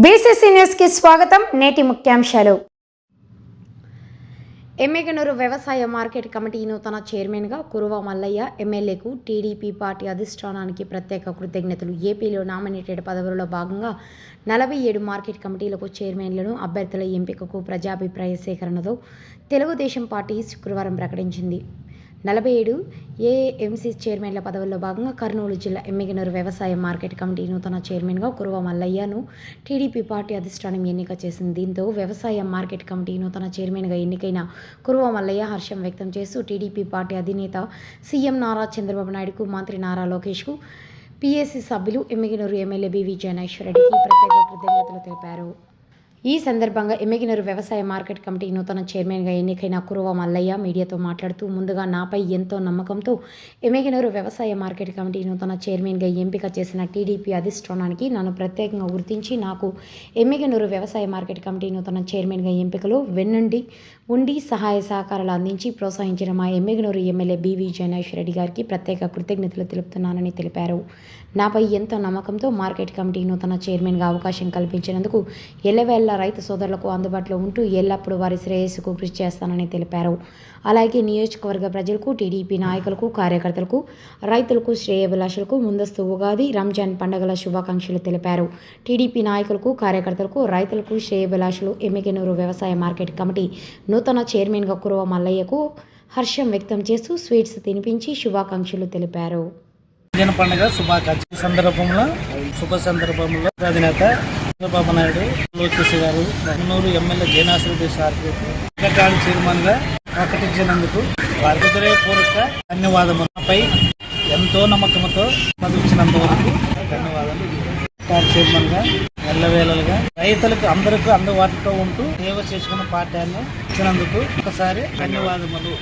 BCC న్యూస్కి స్వాగతం నేటి ముఖ్యాంశాలు. ఎమ్మెగనూరు వ్యవసాయ మార్కెట్ కమిటీ నూతన చైర్మన్గా కురువ మల్లయ్య ఎమ్మెల్యేకు టీడీపీ పార్టీ అధిష్టానానికి ప్రత్యేక కృతజ్ఞతలు. ఏపీలో నామినేటెడ్ పదవులలో భాగంగా నలభై ఏడు మార్కెట్ కమిటీలకు చైర్మన్లను అభ్యర్థుల ఎంపికకు ప్రజాభిప్రాయ సేకరణతో తెలుగుదేశం పార్టీ శుక్రవారం ప్రకటించింది. నలభై ఏడు ఏఎంసీ చైర్మన్ల పదవుల్లో భాగంగా కర్నూలు జిల్లా ఎమ్మిగనూరు వ్యవసాయ మార్కెట్ కమిటీ నూతన చైర్మన్గా కురువ మల్లయ్యను టీడీపీ పార్టీ అధిష్టానం ఎన్నిక చేసింది. దీంతో వ్యవసాయ మార్కెట్ కమిటీ నూతన చైర్మన్గా ఎన్నికైన కురువ మల్లయ్య హర్షం వ్యక్తం చేస్తూ టీడీపీ పార్టీ అధినేత సీఎం నారా చంద్రబాబు నాయుడుకు మంత్రి నారా లోకేష్కు పీఏసీ సభ్యులు ఎమ్మిగనూరు ఎమ్మెల్యే బివి జయనేశ్వరరెడ్డికి ప్రత్యేక కృతజ్ఞతలు తెలిపారు. ఈ సందర్భంగా ఎమ్మిగినూరు వ్యవసాయ మార్కెట్ కమిటీ నూతన చైర్మన్గా ఎన్నికైన కురువ మల్లయ్య మీడియాతో మాట్లాడుతూ ముందుగా నాపై ఎంతో నమ్మకంతో ఎమ్మిగినూరు వ్యవసాయ మార్కెట్ కమిటీ నూతన చైర్మన్గా ఎంపిక చేసిన టీడీపీ అధిష్టానానికి నన్ను ప్రత్యేకంగా గుర్తించి నాకు ఎమ్మెగినూరు వ్యవసాయ మార్కెట్ కమిటీ నూతన చైర్మన్గా ఎంపికలో వెన్నుండి ఉండి సహాయ సహకారాలు అందించి ప్రోత్సహించిన మా ఎమ్మెగినూరు ఎమ్మెల్యే బివి జనేష్ రెడ్డి గారికి ప్రత్యేక కృతజ్ఞతలు తెలుపుతున్నానని తెలిపారు. నాపై ఎంతో నమ్మకంతో మార్కెట్ కమిటీ నూతన చైర్మన్గా అవకాశం కల్పించినందుకు ఎల్లవేళ రైతు సోదరులకు అందుబాటులో ఉంటూ ఎల్లప్పుడూ వారి శ్రేయస్సుకు కృషి చేస్తానని తెలిపారు. అలాగే నియోజకవర్గ ప్రజలకు టీడీపీ నాయకులకు కార్యకర్తలకు రైతులకు శ్రేయభిలాషులకు ముందస్తు ఉగాది రంజాన్ పండుగల శుభాకాంక్షలు తెలిపారు. టీడీపీ నాయకులకు కార్యకర్తలకు రైతులకు శ్రేయభిలాషులు ఎమ్మిగనూరు వ్యవసాయ మార్కెట్ కమిటీ నూతన చైర్మన్గా కురువ మల్లయ్యకు హర్షం వ్యక్తం చేస్తూ స్వీట్స్ తినిపించి శుభాకాంక్షలు తెలిపారు. పండుగ శుభాకాంక్ష సందర్భంలో శుభ సందర్భంలో అధినేత చంద్రబాబు నాయుడు లోకేష్ గారు కన్నూరు ఎమ్మెల్యే జయనాశ్రెడ్డి సార్కి కార్డు చైర్మన్గా ప్రకటించినందుకు వారికి హృదయపూర్వక ధన్యవాదములు. నాపై ఎంతో నమ్మకంతో పదవిచ్చినందువరకు ధన్యవాదాలు. కార్డు చైర్మన్గా ఎల్లవేళలుగా రైతులకు అందరికీ అందుబాటులో ఉంటూ సేవ చేసుకున్న పార్టీ ఇచ్చినందుకు ఒకసారి ధన్యవాదములు.